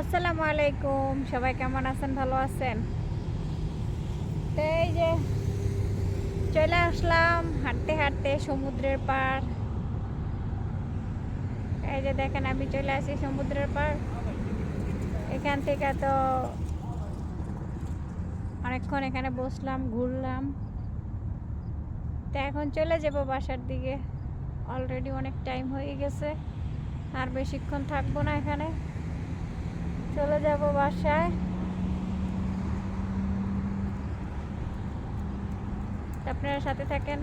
আসসালামু আলাইকুম। সবাই কেমন আছেন? ভালো আছেন? এই যে চলে আসলাম হাঁটতে হাঁটতে সমুদ্রের পার এই যে দেখেন আমি চলে আসি সমুদ্রের পার এখান থেকে তো অনেকক্ষণ এখানে বসলাম, ঘুরলাম। তো এখন চলে যাব বাসার দিকে। অলরেডি অনেক টাইম হয়ে গেছে। আর বেশিক্ষণ থাকব না এখানে। চলে যাব বাসায়। আপনারা সাথে থাকেন,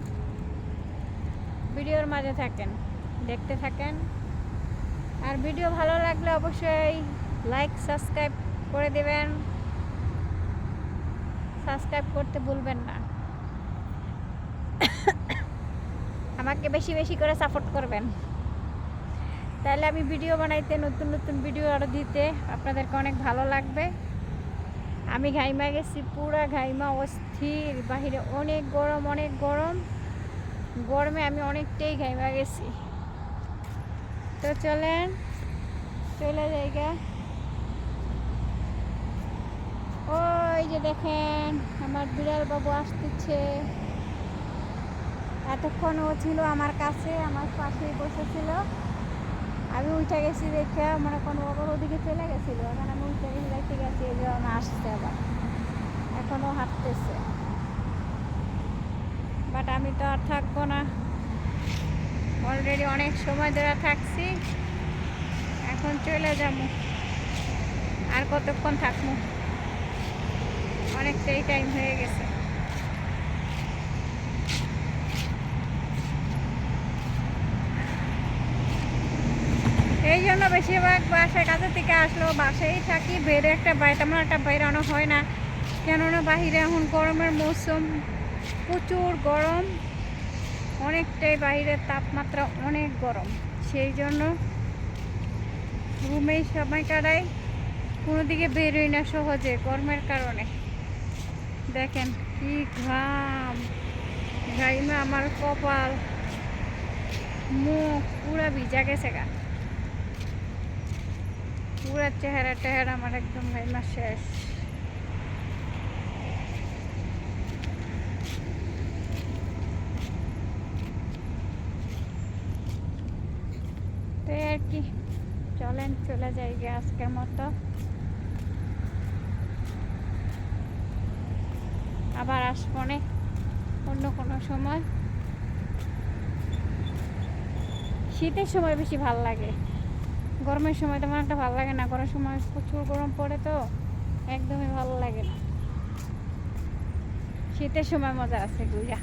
ভিডিওর মাঝে থাকেন, দেখতে থাকেন। আর ভিডিও ভালো লাগলে অবশ্যই লাইক সাবস্ক্রাইব করে দেবেন। সাবস্ক্রাইব করতে ভুলবেন না। আমাকে বেশি বেশি করে সাপোর্ট করবেন। তাহলে আমি ভিডিও বানাইতে, নতুন নতুন ভিডিও আরও দিতে আপনাদেরকে অনেক ভালো লাগবে। আমি ঘাইমা গেছি, পুরা ঘাইমা অস্থির, বাহিরে অনেক গরম অনেক গরম। গরমে আমি অনেকটাই ঘাইমা গেছি। তো চলেন, চলে জায়গা ওই যে দেখেন, আমার বিড়াল বাবু আসতেছে। এতক্ষণ ও ছিল আমার কাছে, আমার পাশেই বসেছিল। আমি উঠে গেছি দেখে, মনে কোনো আবার ওদিকে চলে গেছিল। এখন আমি উঠে গেছি দেখতে গেছি জন্য আসছে আবার। এখনও হাঁটতেছে। বাট আমি তো আর থাকব না। অলরেডি অনেক সময় ধরে থাকছি। এখন চলে যাব। আর কতক্ষণ থাকব? অনেকটাই টাইম হয়ে গেছে। এই জন্য বেশিরভাগ বাসায় কাছে থেকে আসলেও বাসায় থাকি বেড়ে একটা বাইরে, তেমন একটা বেরানো হয় না। কেননা বাহিরে এখন গরমের মৌসুম, প্রচুর গরম। অনেকটাই বাইরের তাপমাত্রা অনেক গরম। সেই জন্য রুমেই সময় কাটাই। কোনো দিকে বেরোই না সহজে গরমের কারণে। দেখেন কি ঘাম। ঘাইমা আমার কপাল, মুখ পুরা ভিজা গেছে গা। পুরা চেহারা টেহারা আমার একদম ঘাইমা শেষ তো আর কি, চলেন, চলে যাই গে আজকের মতো। আবার আসব অন্য কোনো সময়। শীতের সময় বেশি ভালো লাগে। গরমের সময় তেমন একটা ভালো লাগে না। গরমের সময় প্রচুর গরম পড়ে তো, একদমই ভালো লাগে না। শীতের সময় মজা আছে ঘুরা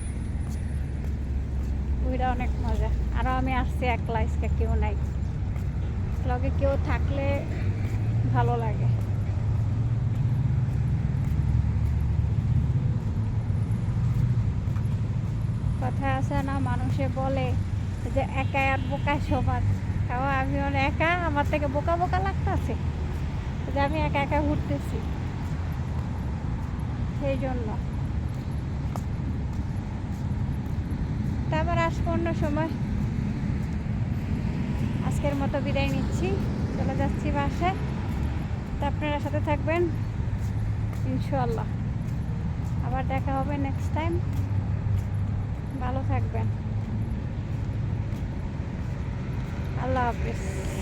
ঘুরা অনেক মজা। আরও আমি আসছি একলা, আজকে কেউ নাই। লগে কেউ থাকলে ভালো লাগে। কথা আছে না, মানুষে বলে যে একা আর বোকা সমান তাও আমি একা, আমার থেকে বোকা বোকা লাগতেছে। যে আমি একা একা ঘুরতেছি। সেই জন্য। তারপর আসব অন্য সময়। আজকের মতো বিদায় নিচ্ছি। চলে যাচ্ছি বাসায়। তা আপনারা সাথে থাকবেন ইনশাল্লাহ আবার দেখা হবে নেক্সট টাইম ভালো থাকবেন। আল্লাহ হাফিজ